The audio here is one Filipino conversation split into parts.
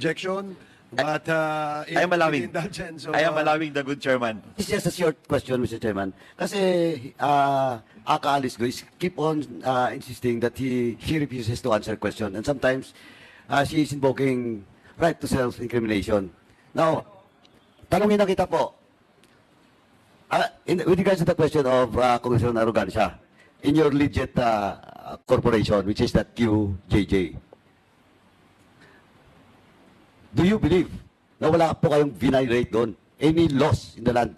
objection, but uh, I am allowing. in indulgence of, I am uh, allowing the good chairman. It's just a short question, Mr. Chairman. Kasi uh, Aka Alice Guys keep on uh, insisting that he, she refuses to answer question. And sometimes uh, she is invoking right to self-incrimination. Now, tanungin na kita po. Uh, in, with regards to the question of uh, Congressman Arrogancia, in your legit uh, corporation, which is that QJJ, do you believe na wala po kayong violate doon? Any loss in the land?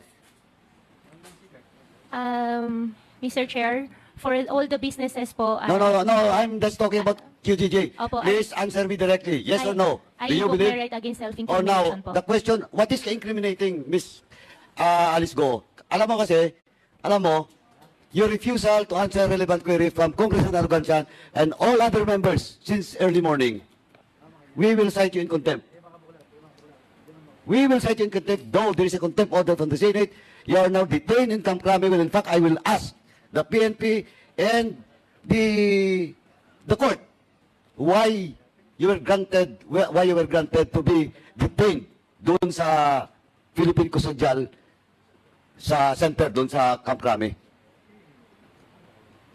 Um, Mr. Chair, for all the businesses po, No, uh, no, no, I'm just talking about QJJ. Opo, Please answer me directly. Yes or I- no? I Do you believe? right against Or self-incrimination now, po. the question, what is incriminating, Miss uh, Alice Go? Alam mo kasi, alam mo, your refusal to answer relevant query from Congressman Arrogancian and all other members since early morning, we will cite you in contempt. We will cite you in contempt, though there is a contempt order from the Senate. You are now detained in Camp Crame. Well, in fact, I will ask the PNP and the the court why you were granted why you were granted to be detained doon sa Philippine Custodial sa center doon sa Camp Crame.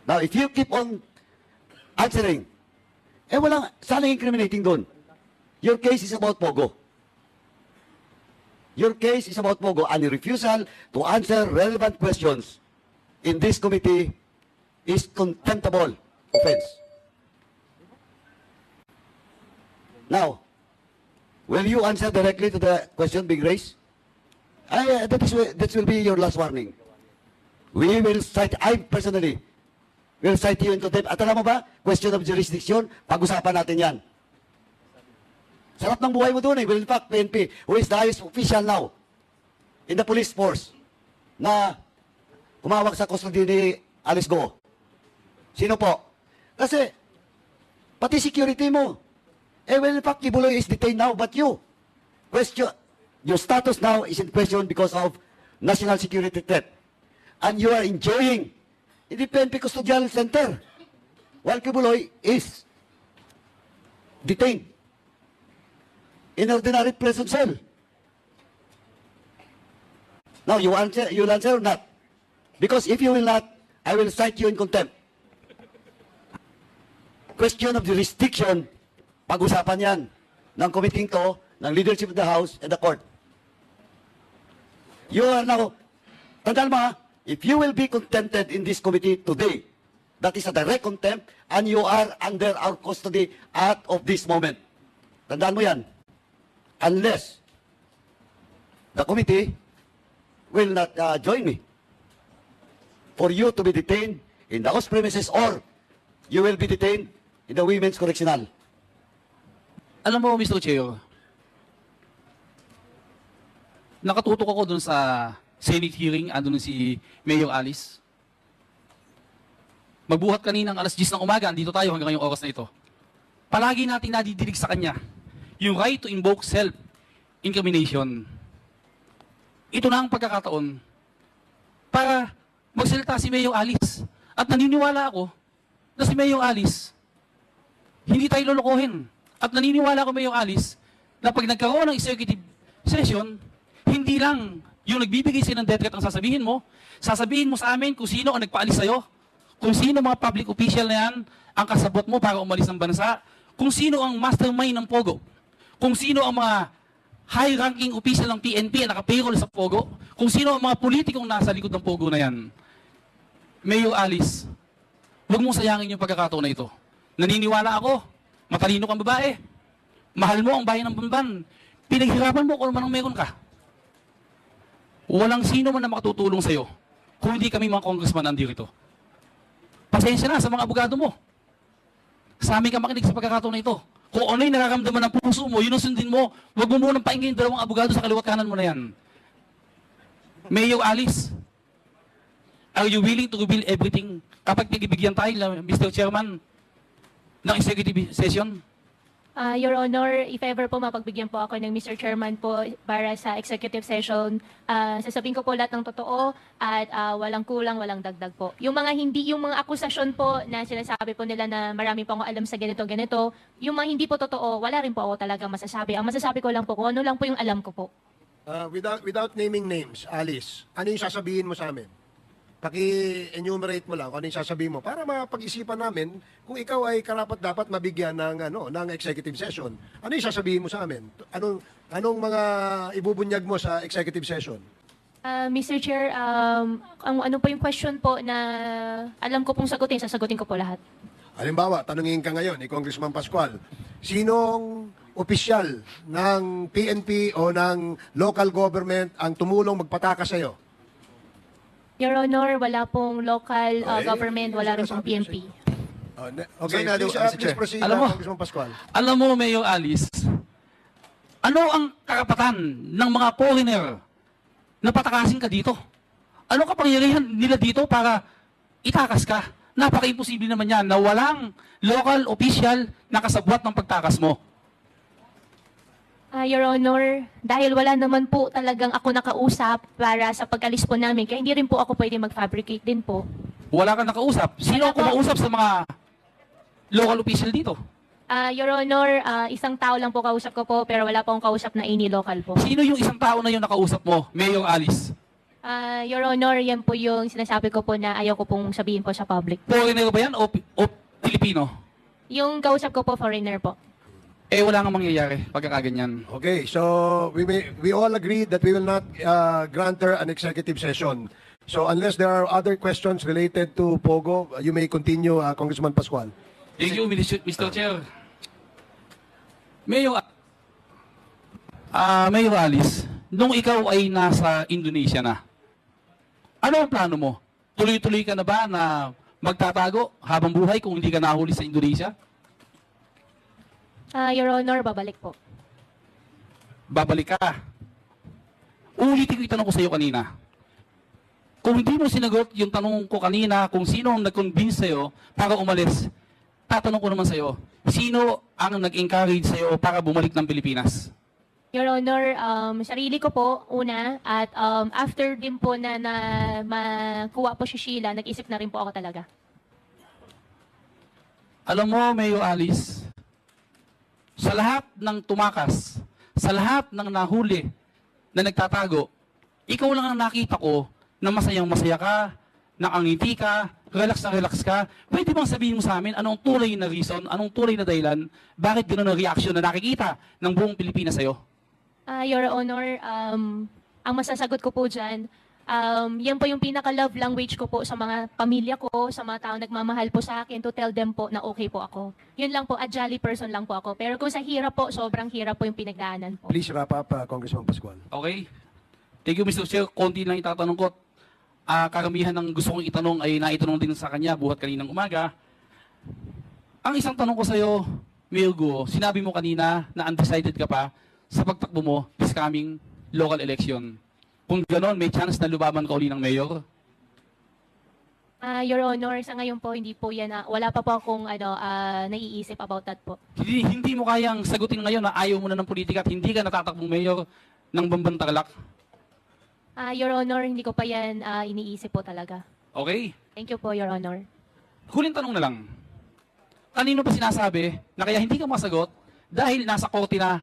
Now, if you keep on answering, eh walang, sana incriminating doon. Your case is about Pogo. Your case is about Pogo and your refusal to answer relevant questions in this committee is contemptible offense. Now, will you answer directly to the question being raised? I, uh, that, is, that will be your last warning. We will cite, I personally will cite you in contempt. At mo ba, question of jurisdiction, pag-usapan natin yan. Sarap ng buhay mo doon eh. Well, in fact, PNP, who is the highest official now in the police force, na humawak sa custody ni Alice Go. Sino po? Kasi, pati security mo. Eh, well, in fact, Kibuloy is detained now, but you. Question, your status now is in question because of national security threat. And you are enjoying in the PNP Custodial Center. While Kibuloy is detained in ordinary prison cell. Now, you answer, you'll answer or not? Because if you will not, I will cite you in contempt. Question of jurisdiction, pag-usapan yan ng committee to, ng leadership of the House and the Court. You are now, tandaan mo if you will be contempted in this committee today, that is a direct contempt and you are under our custody at of this moment. Tandaan mo yan. Unless the committee will not uh, join me for you to be detained in the house premises or you will be detained in the women's correctional. Alam mo, Mr. Chair, nakatutok ako dun sa Senate hearing, andun si Mayor Alice. Magbuhat kaninang alas 10 ng umaga, andito tayo hanggang ngayong oras na ito. Palagi natin nadidinig sa kanya yung right to invoke self-incrimination. Ito na ang pagkakataon para magsalita si Mayor Alice. At naniniwala ako na si Mayor Alice, hindi tayo lolokohin. At naniniwala ako, Mayor Alice, na pag nagkaroon ng executive session, hindi lang yung nagbibigay sa'yo ng death ang sasabihin mo, sasabihin mo sa amin kung sino ang nagpaalis sa'yo, kung sino mga public official na yan ang kasabot mo para umalis ng bansa, kung sino ang mastermind ng Pogo, kung sino ang mga high-ranking official ng PNP na nakapayroll sa Pogo, kung sino ang mga politikong nasa likod ng Pogo na yan. Mayor Alice, huwag mong sayangin yung pagkakataon na ito. Naniniwala ako, matalino kang babae. Mahal mo ang bayan ng Bamban. Pinaghirapan mo kung ano man ang meron ka. Walang sino man na makatutulong sa'yo kung hindi kami mga congressman nandito. Pasensya na sa mga abogado mo. Sa amin ka makinig sa pagkakataon na ito. Kung ano yung nararamdaman ng puso mo, yun ang sundin mo. Huwag mo munang paingin yung dalawang abogado sa kaliwat kanan mo na yan. Mayor Alice, are you willing to reveal everything kapag nagbibigyan tayo, Mr. Chairman, ng executive session? Ah, Your Honor, if ever po mapagbigyan po ako ng Mr. Chairman po para sa executive session, ah, sasabihin ko po lahat ng totoo at ah, walang kulang, walang dagdag po. Yung mga hindi, yung mga akusasyon po na sinasabi po nila na marami po ako alam sa ganito, ganito, yung mga hindi po totoo, wala rin po ako talaga masasabi. Ang masasabi ko lang po kung ano lang po yung alam ko po. Uh, without, without naming names, Alice, ano yung sasabihin mo sa amin? Paki-enumerate mo lang kung ano yung sasabihin mo para mapag-isipan namin kung ikaw ay karapat dapat mabigyan ng ano ng executive session. Ano yung sasabihin mo sa amin? Anong anong mga ibubunyag mo sa executive session? Ah, Mr. Chair, um, ang ano po yung question po na alam ko pong sagutin, sasagutin ko po lahat. Halimbawa, tanungin ka ngayon ni Congressman Pascual, sinong opisyal ng PNP o ng local government ang tumulong magpataka sa iyo? Your Honor, wala pong local ah, Okay. government, wala rin pong PNP. Oh, ne- okay, Sir, please, uh, uh, Mr. please Chair. proceed, Alam uh, mo- Congressman Pascual. Alam mo, Mayor Alice, ano ang karapatan ng mga foreigner na patakasin ka dito? Ano kapangyarihan nila dito para itakas ka? Napaka-imposible naman yan na walang local official na kasabwat ng pagtakas mo. Ah, Your Honor, dahil wala naman po talagang ako nakausap para sa pag-alis po namin, kaya hindi rin po ako pwede mag-fabricate din po. Wala kang nakausap. Sino Wala ang po. kumausap sa mga local official dito? Ah, Your Honor, ah, isang tao lang po kausap ko po, pero wala po akong kausap na any local po. Sino yung isang tao na yung nakausap mo, Mayor Alice? Ah, Your Honor, yan po yung sinasabi ko po na ayaw ko pong sabihin po sa public. Foreigner ba yan o, o Pilipino? Yung kausap ko po, foreigner po. Eh, wala nga mangyayari pagkakaganyan. Okay, so we may, we all agree that we will not uh, grant her an executive session. So unless there are other questions related to Pogo, you may continue, uh, Congressman Pascual. Thank you, Mr. Mr. Chair. Mayor, ah Mayor Alice, nung ikaw ay nasa Indonesia na, ano ang plano mo? Tuloy-tuloy ka na ba na magtatago habang buhay kung hindi ka nahuli sa Indonesia? Ah, Your Honor, babalik po. Babalik ka. Ulitin ko yung tanong ko sa iyo kanina. Kung hindi mo sinagot yung tanong ko kanina kung sino ang nag-convince sa'yo para umalis, tatanong ko naman sa'yo, sino ang nag-encourage sa'yo para bumalik ng Pilipinas? Your Honor, um, sarili ko po, una, at um, after din po na, na makuha po si Sheila, nag-isip na rin po ako talaga. Alam mo, Mayo Alice, sa lahat ng tumakas, sa lahat ng nahuli na nagtatago, ikaw lang ang nakita ko na masayang masaya ka, nakangiti ka, relax na relax ka. Pwede bang sabihin mo sa amin anong tunay na reason, anong tunay na dahilan, bakit gano'n ang reaction na nakikita ng buong Pilipinas sa'yo? Ah, Your Honor, um, ang masasagot ko po dyan, um, yan po yung pinaka-love language ko po sa mga pamilya ko, sa mga taong nagmamahal po sa akin to tell them po na okay po ako. Yun lang po, a jolly person lang po ako. Pero kung sa hirap po, sobrang hirap po yung pinagdaanan po. Please wrap up, uh, Congressman Pascual. Okay? Thank you, Mr. Chair. Konti lang itatanong ko. Ah, karamihan ng gusto kong itanong ay naitanong din sa kanya buhat kaninang umaga. Ang isang tanong ko sa iyo, Mayor Go, sinabi mo kanina na undecided ka pa sa pagtakbo mo this coming local election. Kung ganon, may chance na lubaban ka uli ng mayor? Ah, Your Honor, sa ngayon po, hindi po yan, ah, wala pa po akong ano, ah, naiisip about that po. Hindi, hindi mo kayang sagutin ngayon na ayaw mo na ng politika at hindi ka natatakbong mayor ng Bambantarlak. Ah, Your Honor, hindi ko pa yan ah, iniisip po talaga. Okay? Thank you po, Your Honor. Huling tanong na lang. Kanino pa sinasabi na kaya hindi ka masagot dahil nasa korte na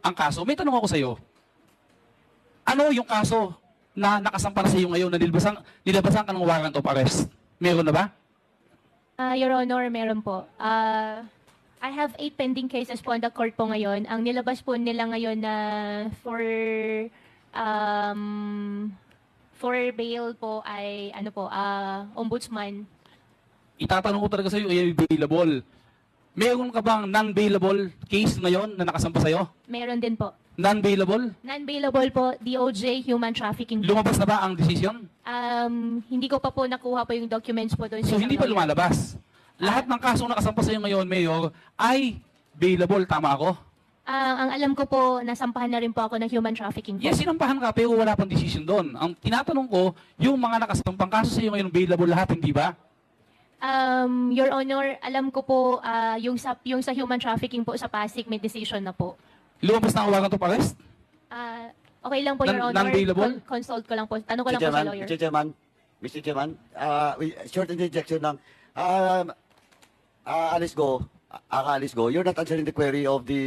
ang kaso? May tanong ako sa iyo. Ano yung kaso na nakasampa na sa iyo ngayon na nilabasan, nilabasan ka ng warrant of arrest? Meron na ba? Ah, Your Honor, meron po. Ah, I have eight pending cases po on the court po ngayon. Ang nilabas po nila ngayon na for um, for bail po ay ano po, ah, ombudsman. Itatanong ko talaga sa iyo, ay available. Meron ka bang non-bailable case ngayon na nakasampa sa iyo? Meron din po. Non-bailable? Non-bailable po, DOJ, human trafficking po. Lumabas na ba ang decision? Um, hindi ko pa po nakuha po yung documents po doon. So sa hindi pa lawyer. lumalabas. Lahat ng kasong nakasampa sa iyo ngayon, Mayor, ay bailable. Tama ako? Ah, ang alam ko po, nasampahan na rin po ako ng human trafficking po. Yes, sinampahan ka pero wala pang decision doon. Ang tinatanong ko, yung mga nakasampang kaso sa iyo ngayon, bailable lahat, hindi ba? Um, Your Honor, alam ko po ah, yung sa yung sa human trafficking po sa Pasig may decision na po. Lumabas na ang warrant of arrest? Ah, okay lang po Your Non- Honor. non-bailable? Con- consult ko lang po. Tanong ko lang po sa Chairman, lawyer. Mr. Chairman, Mr. Chairman, uh, we- short interjection lang. Um, uh, Alice Go, uh, Alice Go, you're not answering the query of the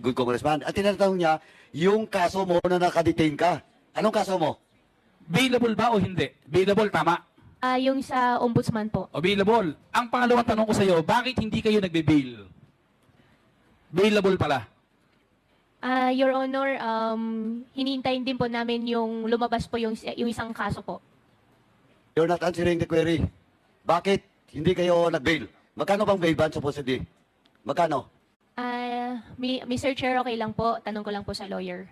good congressman. At tinatanong niya, yung kaso mo na nakadetain ka. Anong kaso mo? Bailable ba o hindi? Bailable, tama. Ah, yung sa ombudsman po. Available. Ang pangalawang tanong ko sa iyo, bakit hindi kayo nagbe-bail? Bailable pala. Ah, Your Honor, um, hinintayin din po namin yung lumabas po yung, yung isang kaso po. You're not answering the query. Bakit hindi kayo nag-bail? Magkano bang bail ban supposedly? Magkano? Ah, mi- Mr. Chair, okay lang po. Tanong ko lang po sa lawyer.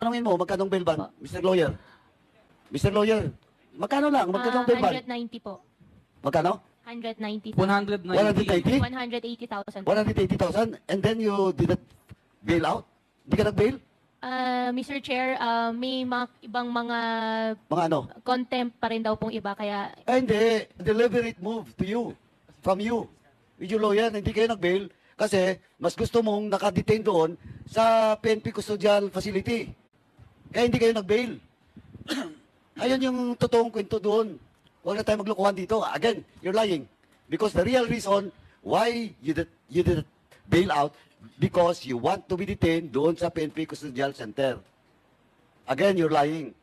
Tanungin mo, magkano bail ban? Mr. Lawyer. Mr. Lawyer, magkano lang? Magkano Ah, bail ban? 190 po. Magkano? 190. 190. 180? 180,000. 180,000 and then you did not bail out? Hindi ka nag-bail? Ah, Mr. Chair, ah, may mga ibang mga Mga ano? contempt pa rin daw pong iba kaya Eh, hindi. Deliberate move to you. From you. With your lawyer, hindi kayo nag-bail kasi mas gusto mong nakadetain doon sa PNP Custodial Facility. Kaya hindi kayo nag-bail. Ayun yung totoong kwento doon. Huwag na tayo maglokohan dito. Again, you're lying. Because the real reason why you did, you did bail out because you want to be detained doon sa PNP Custodial Center. Again, you're lying.